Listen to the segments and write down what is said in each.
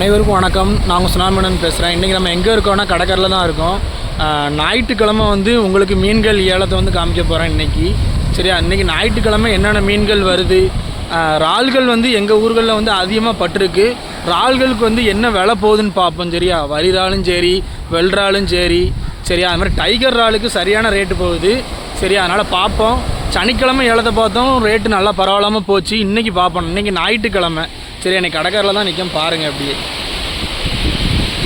அனைவருக்கும் வணக்கம். நாங்கள் சுனாமினன் பேசுகிறேன் இன்றைக்கி நம்ம எங்கே இருக்கோம்னா கடற்கரில் தான் இருக்கோம். ஞாயிற்றுக்கிழமை வந்து உங்களுக்கு மீன்கள் ஏலத்தை வந்து காமிக்க போகிறேன் இன்றைக்கி சரியா? இன்றைக்கி ஞாயிற்றுக்கிழமை என்னென்ன மீன்கள் வருது? இறால்கள் வந்து எங்கள் ஊர்களில் வந்து அதிகமாக பட்டிருக்கு. இறால்களுக்கு வந்து என்ன விலை போகுதுன்னு பார்ப்போம் சரியா? வரிறாலும் சரி வெள்றாலும் சரி சரியா? அது மாதிரி டைகர் இறாலுக்கு சரியான ரேட்டு போகுது சரியா? அதனால் பார்ப்போம். சனிக்கிழமை ஏலத்தை பார்த்தோம் ரேட்டு நல்லா பரவாயில்லாமல் போச்சு. இன்றைக்கி பார்ப்போம். இன்றைக்கி ஞாயிற்றுக்கிழமை. சரி எனக்கு கடற்கரையில் தான் நிற்கும் பாருங்கள் அப்படியே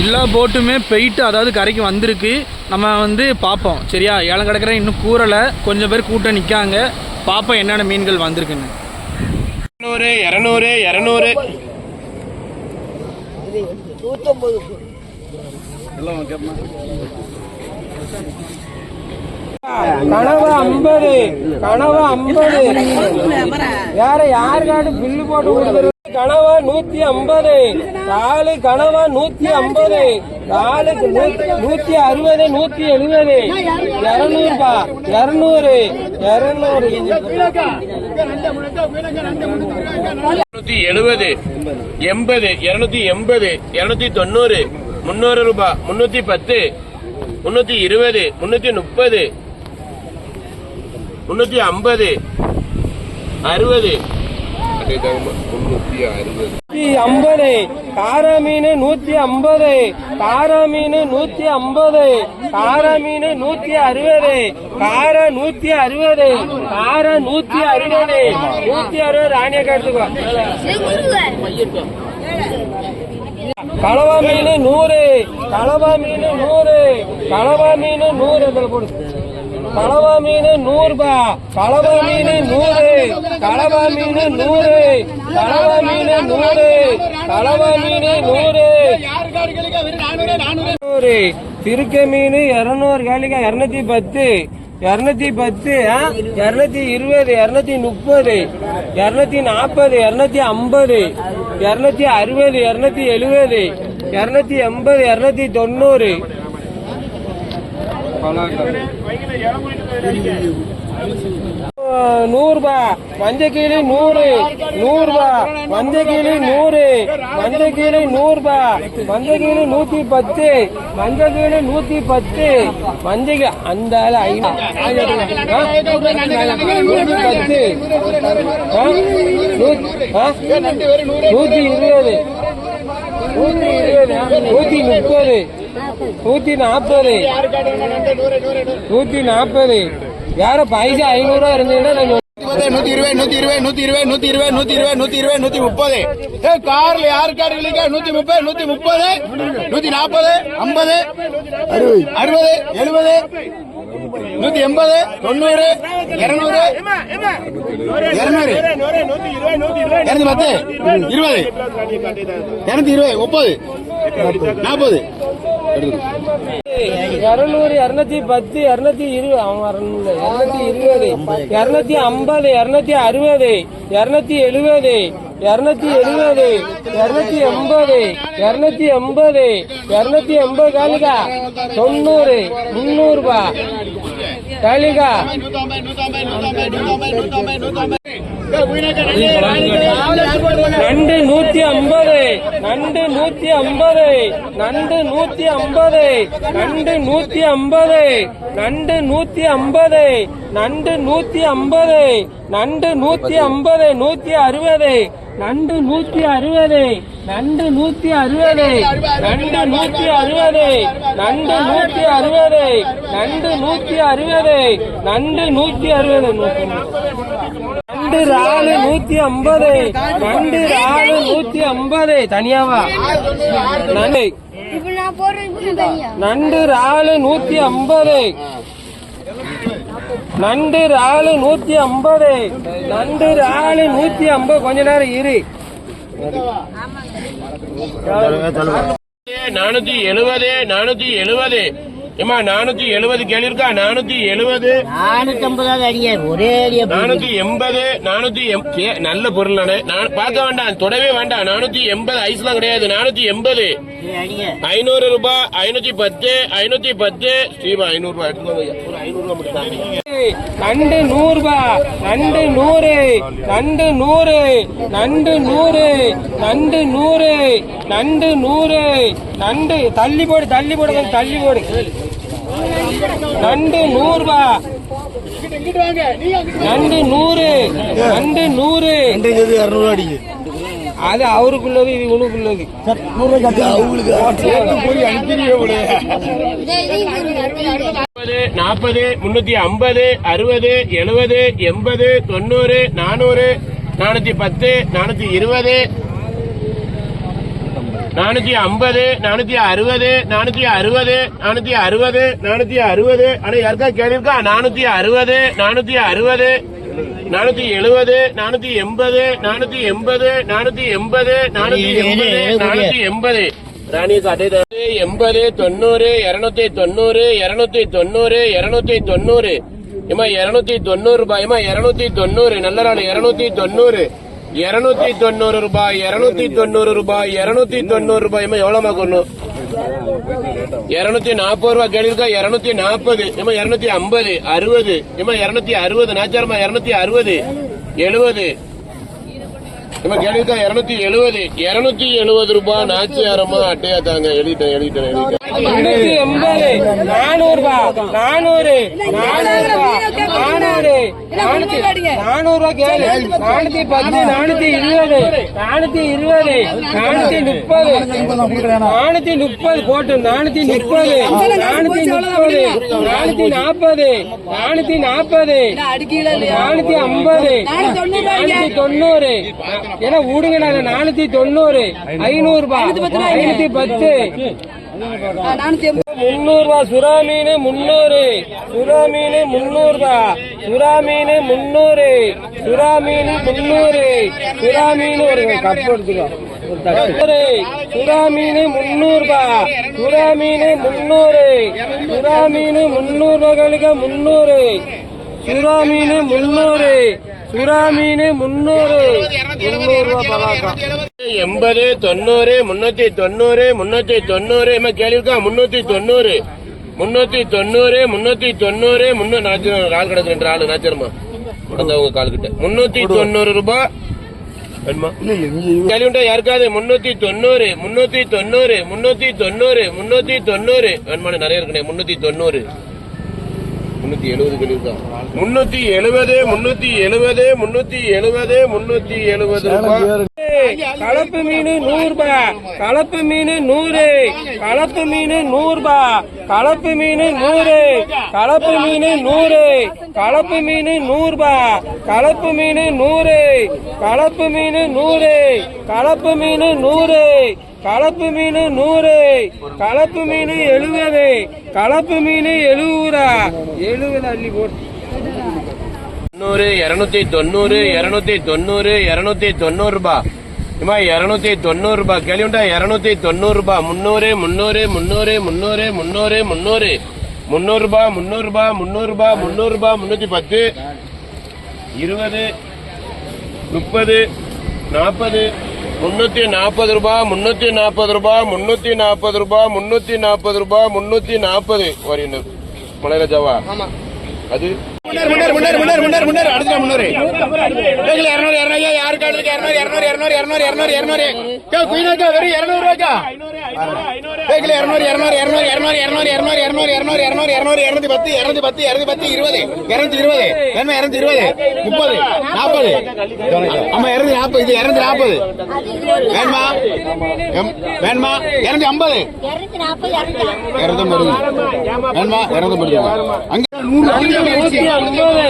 எல்லா போட்டுமே போயிட்டு அதாவது கரைக்கு வந்திருக்கு. நம்ம வந்து பார்ப்போம். சரியா? ஏலம் கடற்கரை இன்னும் கூறலை. கொஞ்சம் பேர் கூட்டம் நிற்காங்க பார்ப்போம் என்னென்ன மீன்கள் வந்திருக்குன்னு. இரநூறு இரநூறு இரநூறு. கனவு ஐம்பது கனவு ஐம்பது. வேற யாருக்காட்டு பில்லு போட்டு கொடுக்குறது கனவா நூத்தி ஐம்பது. நாலு கனவா நூத்தி ஐம்பது. நாலு நூத்தி அறுபது நூத்தி எழுபது. இருநூறுபா. இருநூறு. இருநூறு. இருநூத்தி எழுபது எண்பது இருநூத்தி எண்பது இருநூத்தி தொண்ணூறு முன்னூறு ரூபாய் முன்னூத்தி பத்து முன்னூத்தி இருபது முன்னூத்தி முப்பது முன்னூத்தி ஐம்பது அறுபது. ஐம்பது. கார மீன் நூத்தி ஐம்பது. கார மீன் நூத்தி ஐம்பது. கார மீன் நூத்தி அறுபது. கார நூத்தி அறுபது. கார நூத்தி அறுபது. நூத்தி அறுபது ராணிய கருத்துக்கோ கலவா மீன் நூறு. கலவா மீன் நூறு. கலவா மீன் நூறு இதில் போடு. கலவா மீன் நூறுபா. கலவா மீன் நூறு. கலவா மீன் நூறு. கலவா மீன் நூறு. கலவா மீன் நூறு. நூறு. திருக்க மீன் இருநூறு கேளிக்கா இருநூத்தி பத்து. இரநூத்தி பத்து இரநூத்தி இருபது இரநூத்தி முப்பது. இரநூத்தி நாற்பது இரநூத்தி ஐம்பது. இரநூத்தி அறுபது இரநூத்தி எழுபது. இரநூத்தி எண்பது இரநூத்தி தொண்ணூறு. நூறுபா. மஞ்சக்கிளி நூறு. நூறுபா. மஞ்சக்கிளி நூறு. மஞ்சக்கிளி நூறுபா. மஞ்சக்கிளி நூத்தி பத்து. மஞ்சக்கிளி நூத்தி பத்து. மஞ்சள் அந்த ஐநூறு. பத்து. நூத்தி- இருபது. நூத்தி இருபது. நூத்தி முப்பது. நூத்தி நாற்பது. நூத்தி நாற்பது. யாரும் பைசா ஐநூறு ரூபா இருந்ததுன்னா நாங்க நூத்தி இருபது நூத்தி இருபது நூத்தி இருபது நூத்தி இருபது நூத்தி இருபது நூத்தி இருபது நூத்தி முப்பது. ஏ கார்ல யாரு கார்டுகளுக்கு நூத்தி முப்பது நூத்தி முப்பது நூத்தி நாற்பது ஐம்பது அறுபது எழுபது நூத்தி எண்பது தொண்ணூறு இருநூறு இருநூறு. இருநூத்தி பத்து இருபது இருநூத்தி இருபது முப்பது நாற்பது. இரநூறு இரநூத்தி பத்து இரநூத்தி இருபது. அவன் இரநூத்தி இருபது. இரநூத்தி ஐம்பது இரநூத்தி அறுபது இரநூத்தி எழுபது இரநூத்தி எழுபது இரநூத்தி எண்பது இரநூத்தி எண்பது இரநூத்தி எண்பது காலிகா தொண்ணூறு முந்நூறுபா. ரூபா காலிகா நண்டு நூத்தி ஐம்பது நண்டு நூத்தி ஐம்பது நண்டு நூத்தி ஐம்பது நண்டு நூத்தி ஐம்பது நண்டு நூத்தி ஐம்பது நண்டு நூத்தி ஐம்பது நண்டு நூத்தி ஐம்பது நூத்தி அறுபது நண்டு நூத்தி அறுபது நண்டு நூத்தி அறுபது நண்டு நூத்தி அறுபது நண்டு நூத்தி அறுபது நண்டு நூத்தி அறுபது நண்டு நூத்தி அறுபது நண்டு ராலு நூத்தி ஐம்பது நண்டு ராலு நூத்தி ஐம்பது தனியாவா? நண்டு. நண்டு ராலு நூத்தி ஐம்பது நண்டு ராலு நூத்தி ஐம்பது நண்டு ராலு நூத்தி ஐம்பது கொஞ்ச நேரம் இரு. நானூத்தி எழுபது நானூத்தி எழுபது. ஏமா நானூத்தி எழுபது கேள்விருக்கா நானூத்தி எழுபது நானூத்தம்பதாவது அடிங்க ஒரே அடியா நானூத்தி எண்பது நானூத்தி நல்ல பொருள் பார்க்க வேண்டாம் தொடவே வேண்டாம். நானூத்தி எண்பது ஐஸ்லாம் கிடையாது. நானூத்தி எண்பது. ஐநூறு ரூபாய் ஐநூத்தி பத்து ஐநூத்தி பத்து. ஸ்ரீமா ஐநூறு ரூபாய் எடுத்துக்கோங்க. நண்டு நூறு ரூபா. நண்டு நூறு. நண்டு நூறு. நண்டு நூறு. நண்டு நூறு. நண்டு நூறு. நண்டு தள்ளி போடு தள்ளி போடு தள்ளி போடு. நண்டு நூறுபா. நண்டு நூறு. நண்டு நூறு. இரநூறு அடிக்கு அது அவருக்குள்ளது இது உனக்குள்ளது அவங்களுக்கு போய் நாற்பது முன்னூத்தி ஐம்பது அறுபது எழுபது எண்பது தொண்ணூறு நானூறு நானூத்தி பத்து நானூத்தி இருபது நானூத்தி ஐம்பது நானூத்தி அறுபது நானூத்தி அறுபது நானூத்தி அறுபது நானூத்தி அறுபது. ஆனா யாருக்கா கேள்விருக்கா நானூத்தி அறுபது நானூத்தி அறுபது நானூத்தி எழுபது நானூத்தி எண்பது நானூத்தி எண்பது நானூத்தி எண்பது நானூத்தி எண்பது நானூத்தி எண்பது. ராணி காட்டை எண்பது தொண்ணூறு இருநூத்தி தொண்ணூறு இருநூத்தி தொண்ணூறு இருநூத்தி தொண்ணூறு. இம்மா இருநூத்தி தொண்ணூறு ரூபாய். இம்மா இருநூத்தி தொண்ணூறு. நல்ல நாள் இருநூத்தி தொண்ணூறு. இருநூத்தி தொண்ணூறு ரூபாய் இருநூத்தி தொண்ணூறு ரூபாய் இருநூத்தி தொண்ணூறு ரூபாய். இம்மா எவ்வளவுமா கொள்ளும் இருநூத்தி நாற்பது ரூபாய் கேள்விக்கா இருநூத்தி நாற்பது. இம்மா இருநூத்தி ஐம்பது அறுபது. இம்மா இருநூத்தி அறுபது. நாச்சாரமா இருநூத்தி அறுபது எழுபது. இம்மா கேள்விக்கா இருநூத்தி எழுபது இருநூத்தி எழுபது ரூபாய் நாச்சியாரமா அட்டையா தாங்க எழுதிட்டேன் எழுதிட்டேன் எழுதிட்டேன். நானூறு ரூபா நானூறு. நானூறு நானூறு. நானூத்தி நானூறு ரூபா கேளு. நானூத்தி பத்து நானூத்தி இருபது. நானூத்தி இருபது. நானூத்தி முப்பது. நானூத்தி முப்பது போட்டு நானூத்தி முப்பது. நானூத்தி முப்பது. நானூத்தி நாற்பது நானூத்தி நாற்பது நானூத்தி ஐம்பது. நானூத்தி தொண்ணூறு. ஏன்னா விடுங்கடா நானூத்தி தொண்ணூறு ஐநூறு ரூபாய் ஐநூத்தி பத்து முன்னூறு ரூபா சுறா மீன் முன்னூறு சுறா மீன் முன்னூறு ரூபா சுறா மீன் முன்னூறு சுறா மீன் முன்னூறு சுறா மீன் ஒரு கப் எடுத்துக்கோ. சுறா மீன் முன்னூறு ரூபா சுறா மீன் முன்னூறு சுறா மீன் முன்னூறு ரூபாய்களுக்கு முன்னூறு சுறா மீன் முன்னூறு சுறா மீன் முன்னூறு. முன்னூறு ரூபா பலாக்கம் எண்பது தொண்ணூறு முன்னூத்தி தொண்ணூறு முன்னூத்தி தொண்ணூறு. இம்மா கேள்விக்கா? முன்னூத்தி தொண்ணூறு. முன்னூத்தி தொண்ணூறு முன்னூத்தி தொண்ணூறு. முன்னூறு ஆள் கிடக்கு ரெண்டு ஆளு. நாச்சரமா உங்க கால் கிட்ட. முன்னூத்தி தொண்ணூறு ரூபாய் கேள்விட்டா யாருக்காவது? முன்னூத்தி தொண்ணூறு முன்னூத்தி தொண்ணூறு முன்னூத்தி தொண்ணூறு முன்னூத்தி தொண்ணூறு. வேணுமான நிறைய இருக்குண்ணே. முன்னூத்தி தொண்ணூறு. முன்னூத்தி எழுபது கேள்விக்கா முன்னூத்தி எழுபது முன்னூத்தி எழுபது முன்னூத்தி எழுபது முன்னூத்தி எழுபது ரூபாய். கலப்பு மீன் நூறு ரூபாய் கலப்பு மீன் நூறு கலப்பு மீன் நூறு ரூபாய் கலப்பு மீன் நூறு கலப்பு மீன் நூறு கலப்பு மீன் நூறு ரூபாய் கலப்பு மீன் நூறு கலப்பு மீன் நூறு கலப்பு மீன் நூறு கலப்பு மீன் நூறு கலப்பு மீன் எழுபது கலப்பு மீன் எழுபதுரா எழுபது அள்ளி போட்டு தொண்ணூறு இரநூத்தி தொண்ணூறு இரநூத்தி தொண்ணூறு இரநூத்தி தொண்ணூறுபா இம்மா இரநூத்தி தொண்ணூறுபா கேள்விண்டா இரநூத்தி தொண்ணூறுபா முன்னூறு முன்னூறு முந்நூறு முந்நூறு முந்நூறு முந்நூறு முந்நூறுபா முந்நூறுபா முந்நூறுபா முந்நூறுபா முந்நூற்றி பத்து. இருபது முப்பது நாற்பது முன்னூத்தி நாற்பது ரூபாய் முன்னூத்தி நாற்பது ரூபாய் முன்னூத்தி நாற்பது ரூபாய் முன்னூத்தி நாற்பது ரூபாய் முன்னூத்தி நாற்பது வரையும் மலையில ஜவா. அது முன்னேறு முன்னர் முன்னர் முன்னர் முன்னர் அடுத்த முன்னேறு வேகல இருநூறு இருநூறு யாரு காட்டுக்கு இருநூறு இருநூறு இரநூறு இரநூறு இரநூறு இரநூறு கே குயினாக்கா வெறும் இருநூறு ரூபாய்க்கா வேகல இருநூறு இரநூறு இரநூறு இரநூறு இரநூறு இரநூறு இரநூறு இருநூறு இருநூறு இருநூறு இருநூத்தி பத்து இருநூத்தி பத்து இருநூத்தி பத்து இருபது இருநூத்தி இருபது வேணுமா இரநூத்தி இருபது முப்பது நாற்பது ஆமா இருநூத்தி நாற்பது இது இரநூத்தி நாற்பது வேணுமா எம்- வேணுமா இரநூத்தி ஐம்பது இருநூத்தி நாற்பது இருநூத்தி இருநூத்தி வேணுமா இருநூத்தி அங்க ஐம்பது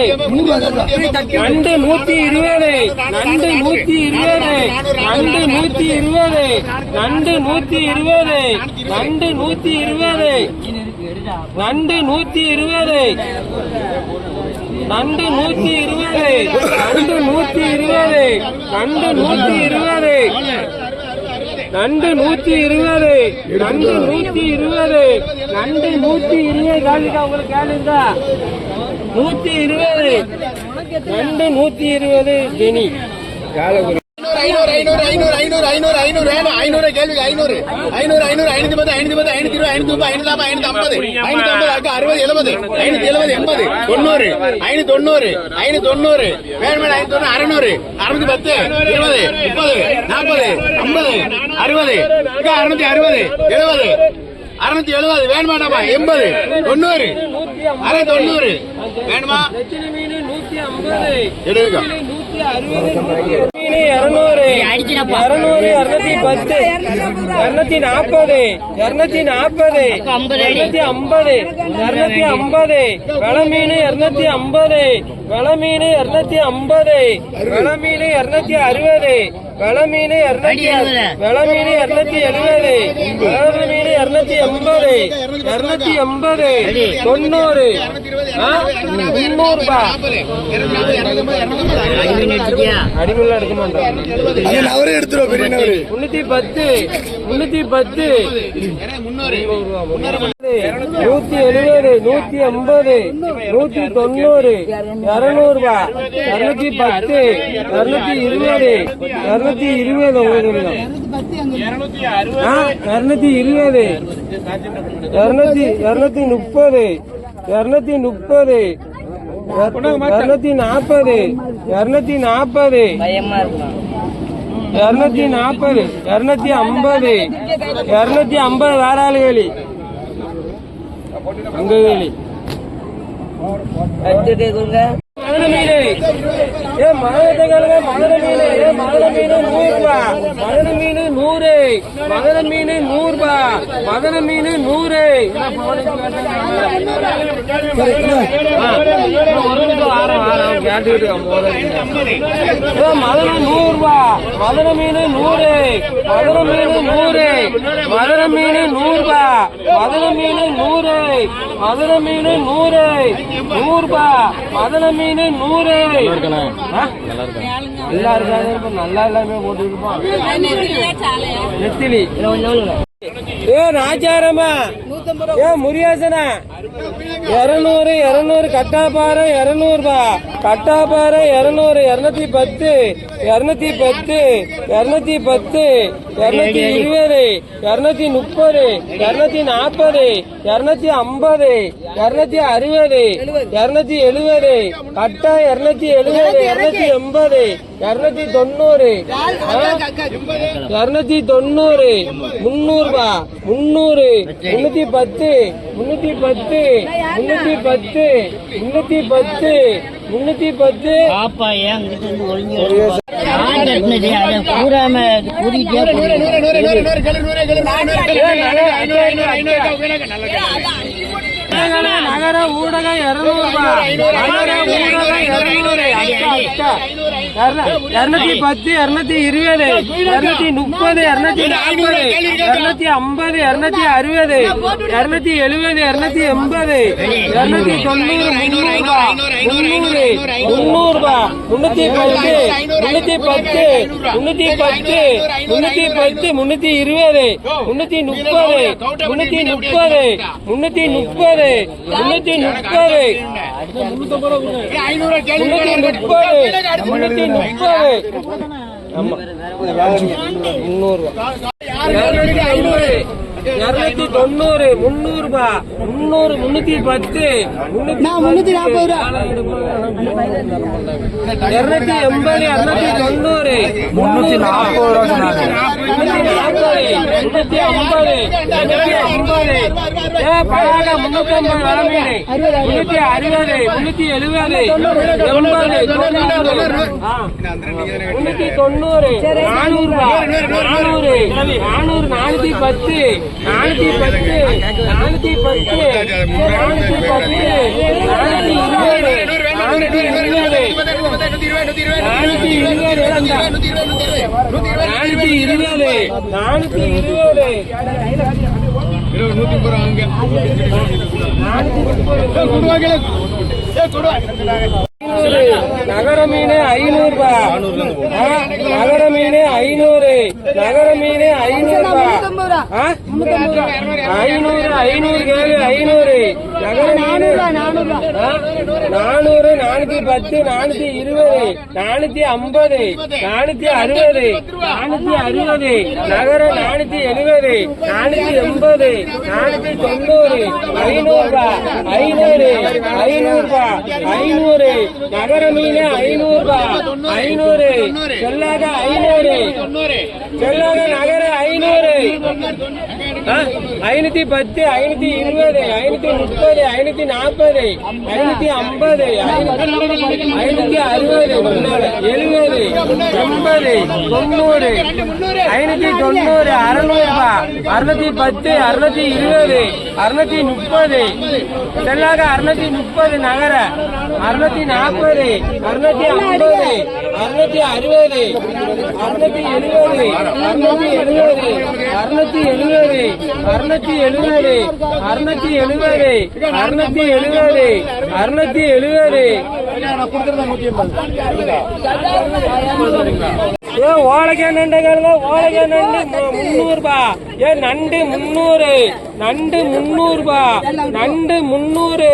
நண்டு நூத்தி இருபது நண்டு நூத்தி இருபது நண்டு நூத்தி இருபது நண்டு நூத்தி இருபது நண்டு நூத்தி இருபது நண்டு நூத்தி இருபது நண்டு நூத்தி இருபது நண்டு நூத்தி இருபது நண்டு நூத்தி இருபது நண்டு நூத்தி இருபது நண்டு நூத்தி இருபது நண்டு நூத்தி இருபது காலிக்கா உங்களுக்கு கேளுங்க நூத்தி இருபது. நண்டு நூத்தி இருபது ஜெனி காலகுரு. ஐநூறு ஐநூறு ஐநூறு ஐநூறு ஐநூறு ஐநூறு வேணும் ஐநூறு கேள்விக்கு ஐநூறு. ஐநூறு ஐநூறு ஐநூத்தி பத்து ஐநூத்தி பத்து ஐநூத்தி இருபது ஐநூத்தி முப்பது ஐநூத்தி ஐம்பது ஐநூத்தி ஐம்பது அறுபது எழுபது ஐநூத்தி எழுபது எண்பது தொண்ணூறு ஐநூத்தி தொண்ணூறு ஐநூத்தி தொண்ணூறு வேணும் ஐநூத்தி தொண்ணூறு அறுநூறு அறுநூத்தி பத்து இருபது முப்பது நாற்பது ஐம்பது அறுபது அறுநூத்தி அறுபது எழுபது அறுநூத்தி எழுபது வேணும் மேடமா எண்பது தொண்ணூறு அரை தொண்ணூறு. வேணுமா? நெத்திலி மீன் நூத்தி ஐம்பது. நூத்தி அறுபது மீன் இருநூறு. இருநூறு இருநூத்தி பத்து. இருநூத்தி நாற்பது. இருநூத்தி நாற்பது. இருநூத்தி ஐம்பது இருநூத்தி ஐம்பது. வெள மீன் இருநூத்தி ஐம்பது. வெள மீன் இருநூத்தி ஐம்பது. வெள மீன் இருநூத்தி அறுபது. வெள மீன் இருநூத்தி வெள மீன் இருநூத்தி எழுபது வெள மீன் இருநூத்தி எண்பது. இருநூத்தி எண்பது. தொண்ணூறு. ஆ? முன்னூறு ரூபாய் அடிமையில எடுக்க மாட்டோம் அவரே எடுத்துருவோம் முன்னூத்தி பத்து. முன்னூத்தி பத்து. நூத்தி எழுபது நூத்தி ஐம்பது நூத்தி தொண்ணூறு இருநூறு ரூபாய் இருநூத்தி பத்து இருநூத்தி இருபது இருநூத்தி இருபது உங்களுக்கு இருநூத்தி இருபது இருநூத்தி இருநூத்தி முப்பது இருநூத்தி முப்பது இருநூத்தி நாற்பது இருநூத்தி நாற்பது இருநூத்தி நாற்பது இருநூத்தி ஐம்பது இருநூத்தி ஐம்பது வேற ஆளு வேலி. அங்க வேலி மீன் ஏ மதுரத்தை கேளுங்க மதுர மீன் ஏ மதுர மீன் நூறு ரூபா மதுர மீன் நூறு மதுர மீன் நூறு ரூபா மதுர மீன் நூறு ஆ, ஒரு நிமிஷம் வாரம் வாரம் கேட்டுக்கிட்டு ஏ நூறு ரூபா மதுரை மீன் நூறு மதுரை மீன் நூறு மதுரை மீன் நூறு ரூபா மதுரை மீன் நூறு மதுரை மீன் நூறு நூறு ரூபா மதுரை மீன் நூறு? நல்லா இருக்காது நல்லா எல்லாமே போட்டு இருப்போம் நெத்திலி ஏ நாச்சாரமா ஏ முரியாசனா இருநூறு இருநூறு கட்டாபாரம் இரநூறுபா ரூபா கட்டாபாரம் இருநூறு இருநூத்தி பத்து இருநூத்தி பத்து இருநூத்தி பத்து இருநூத்தி இருபது இருநூத்தி முப்பது இருநூத்தி நாற்பது இருநூத்தி ஐம்பது இருநூத்தி அறுபது இருநூத்தி எழுபது கட்டா இருநூத்தி எழுபது இருநூத்தி எண்பது இருநூத்தி தொண்ணூறு இருநூத்தி தொண்ணூறு முன்னூறு ரூபா முன்னூறு முன்னூத்தி பத்து முன்னூத்தி பத்து முன்னூத்தி பத்து முன்னூத்தி பத்து முன்னூத்தி பத்து பாப்பா ஏன் கூறாம நகர ஊடகம் நகர ஊடக இருநூத்தி பத்து இருநூத்தி இருபது இருநூத்தி முப்பது இருநூத்தி நாற்பது இருநூத்தி ஐம்பது இருநூத்தி அறுபது இருநூத்தி எழுபது இருநூத்தி எண்பது இருநூத்தி தொண்ணூறு முன்னூறு முன்னூறு முன்னூறு ரூபாய் முன்னூத்தி பத்து முன்னூத்தி பத்து முன்னூத்தி பத்து முன்னூத்தி பத்து முன்னூத்தி இருபது முன்னூத்தி முப்பது முன்னூத்தி முப்பது முன்னூத்தி முப்பது முன்னூத்தி முப்பது. முன்னூத்தி முப்பது. முன்னூத்தி முப்பது. முன்னூறு இருநூத்தி தொண்ணூறு முன்னூறு ரூபாய் முன்னூறு முன்னூத்தி பத்து முன்னூத்தி நாற்பது இருநூத்தி எண்பது இருநூத்தி தொண்ணூறு முன்னூத்தி நாற்பது முன்னூத்தி அறுபது முன்னூத்தி எழுபது. முன்னூத்தி தொண்ணூறு ரூபாய் நானூறு நானூறு நானூத்தி பத்து நானூத்தி பத்து நானூத்தி பத்து நானூத்தி பத்து நானூத்தி இருபது நானூத்தி இருபது நானூத்தி இருபது நானூத்தி இருபது நானூத்தி இருபது. முப்பது ஐநூறு நகர மீன் ஐநூறு ரூபாய் நகர மீன் ஐநூறு நகர மீன் ஐநூறு ரூபாய் ஐநூறு ஐநூறு கேளு ஐநூறு. நகர மீன். நானூறு நானூத்தி பத்து நானூத்தி இருபது நானூத்தி ஐம்பது நானூத்தி அறுபது நானூத்தி அறுபது நகரம் நானூத்தி எழுபது நானூத்தி எண்பது நானூத்தி தொண்ணூறு ஐநூறுபா ஐநூறு ஐநூறுபா ஐநூறு நகர மீன் ஐநூறு ஐநூறு சொல்லாத ஐநூறு சொல்லாத நகர ஐநூறு. ஐநூத்தி பத்து ஐநூத்தி இருபது ஐநூத்தி முப்பது ஐநூத்தி நாற்பது ஐநூத்தி ஐம்பது ஐநூத்தி அறுபது எழுபது எண்பது தொண்ணூறு ஐநூத்தி தொண்ணூறு அறுநூறு அறுநூத்தி பத்து அறுநூத்தி இருபது அறுநூத்தி முப்பது செல்லாக அறுநூத்தி முப்பது நகர அறுநூத்தி நாற்பது அறுநூத்தி ஐம்பது அறுநூத்தி அறுபது அறுநூத்தி எழுபது அறுநூத்தி எழுபது அறுநூத்தி எழுபது அறுநூத்தி எழுபது அறுநூத்தி எழுபது அறுநூத்தி எழுபது அறுநூத்தி எழுபது. ஏ ஓலகை நண்டுகள் ஓலகை நண்டு முன்னூறு ரூபா ஏ நண்டு முன்னூறு நண்டு முன்னூறு ரூபா நண்டு முன்னூறு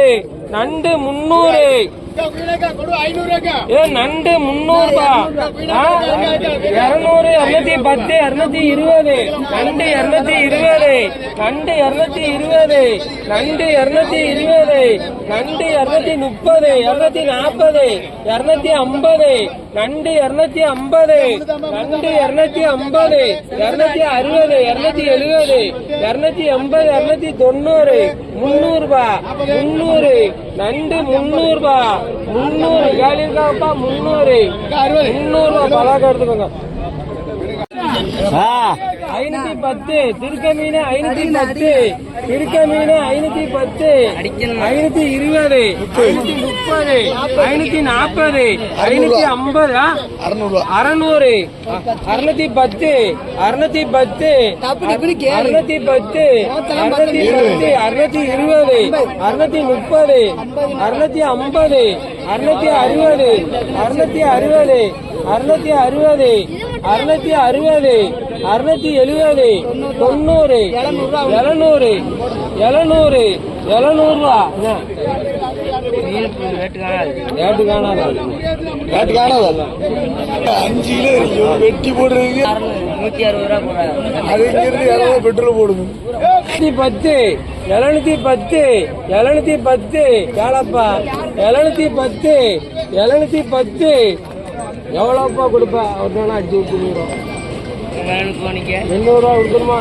நண்டு முன்னூறு நண்டு முன்னூறு இருநூறு இருநூத்தி பத்து இருநூத்தி இருபது. நண்டு இருநூத்தி இருபது. நண்டு இருநூத்தி இருபது. நண்டு இருநூத்தி இருபது. நண்டு இருநூத்தி முப்பது. இருநூத்தி நாற்பது. இருநூத்தி ஐம்பது. நண்டு இருநூத்தி ஐம்பது. நண்டு இருநூத்தி ஐம்பது. இருநூத்தி அறுபது இருநூத்தி எழுபது. இருநூத்தி எண்பது இருநூத்தி தொண்ணூறு. முன்னூறு ரூபா முன்னூறு நண்டு காலி இருக்காப்பா முன்னூறு முன்னூறு ரூபா பலாக்க எடுத்துக்கோங்க. ஐநூத்தி பத்து. திருக்க மீன் ஐநூத்தி பத்து. திருக்க மீன் ஐநூத்தி பத்து. ஐநூத்தி இருபது. ஐநூத்தி முப்பது. ஐநூத்தி நாற்பது ஐநூத்தி ஐம்பது. அறுநூறு. அறுநூத்தி பத்து. அறுநூத்தி பத்து. அறுநூத்தி பத்து. அறுநூத்தி பத்து. அறுநூத்தி இருபது. அறுநூத்தி முப்பது. அறுநூத்தி ஐம்பது. அறுநூத்தி அறுபது. அறுநூத்தி அறுபது. அறுநூத்தி அறுபது அறுநூத்தி அறுபது அறுநூத்தி எழுபது தொண்ணூறு எழுநூறு எழுநூறு எழுநூறு ரூபா ரேட்டு காணாதா ரேட்டு காணாதா அஞ்சு கிலோ இருக்கு வெட்டி போடுறதுக்கு நூத்தி அறுபது ரூபா போடுறாங்க அது இங்க இரநூறு பெட்ரோல் போடுங்க பத்து எழுநூத்தி பத்து எழுநூத்தி பத்து கேளப்பா. எழுநூத்தி பத்து எழுநூத்தி பத்து எவ்வளோப்பா கொடுப்பேன் அவர் நாள் அடிச்சு விட்டுருவோம் எண்ணூறுரூவா கொடுக்கணுமா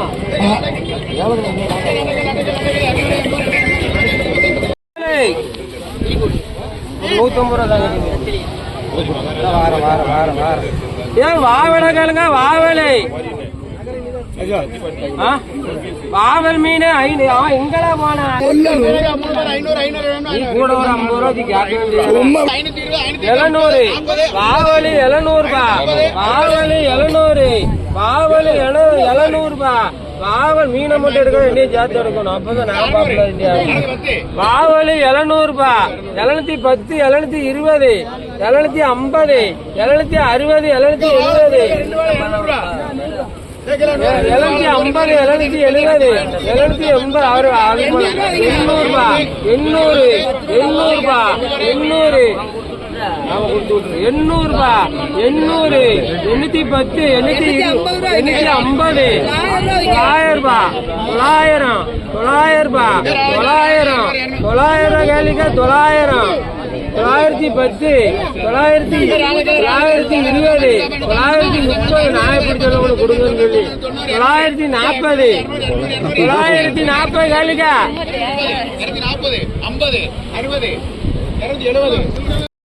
ஏய், நூத்தம்பது ரூபா தாங்க வார வார வார வார. ஏன் வாவேடா கேளுங்க வாவேலை ஆ? வாவல் மீன் ஐநூறு அவன் எங்கடா போனா? நீ கூட ஒரு ஐம்பது ரூபாய்க்கு எழுநூறு. வாவலி எழுநூறுபா. வாவலி எழுநூறு. வாவலி எழு எழுநூறுபா. வாவல் மீனை மட்டும் எடுக்க வேண்டிய சேர்த்து எடுக்கணும். அப்பதான் நான் பார்க்கல இந்தியா எழுநூறுபா. எழுநூத்தி பத்து எழுநூத்தி இருபது எழுநூத்தி ஐம்பது எழுநூத்தி அறுபது எழுநூத்தி எழுபது. எழுநூத்தி ஐம்பது எழுநூத்தி எழுபது எழுநூத்தி எண்பது அவரு எண்ணூறு ரூபா எண்ணூறு. எண்ணூறு ரூபா எண்ணூறு விட்டுரு. எண்ணூறு எண்ணூத்தி பத்து எண்ணூத்தி எண்ணூத்தி ஐம்பது தொள்ளாயிரம் தொள்ளாயிரம் தொள்ளாயிரம் ரூபா தொள்ளாயிரம் தொள்ளாயிரம் கேளிக்க தொள்ளாயிரம். தொள்ளாயிரத்தி பத்து தொள்ளாயிரத்தி தொள்ளாயிரத்தி இருபது தொள்ளாயிரத்தி முப்பது நான் சொல்ல கொடுங்கன்னு சொல்லி. தொள்ளாயிரத்தி நாற்பது தொள்ளாயிரத்தி நாற்பது கேளுக்கா நாற்பது ஐம்பது அறுபது இருநூத்தி எழுபது.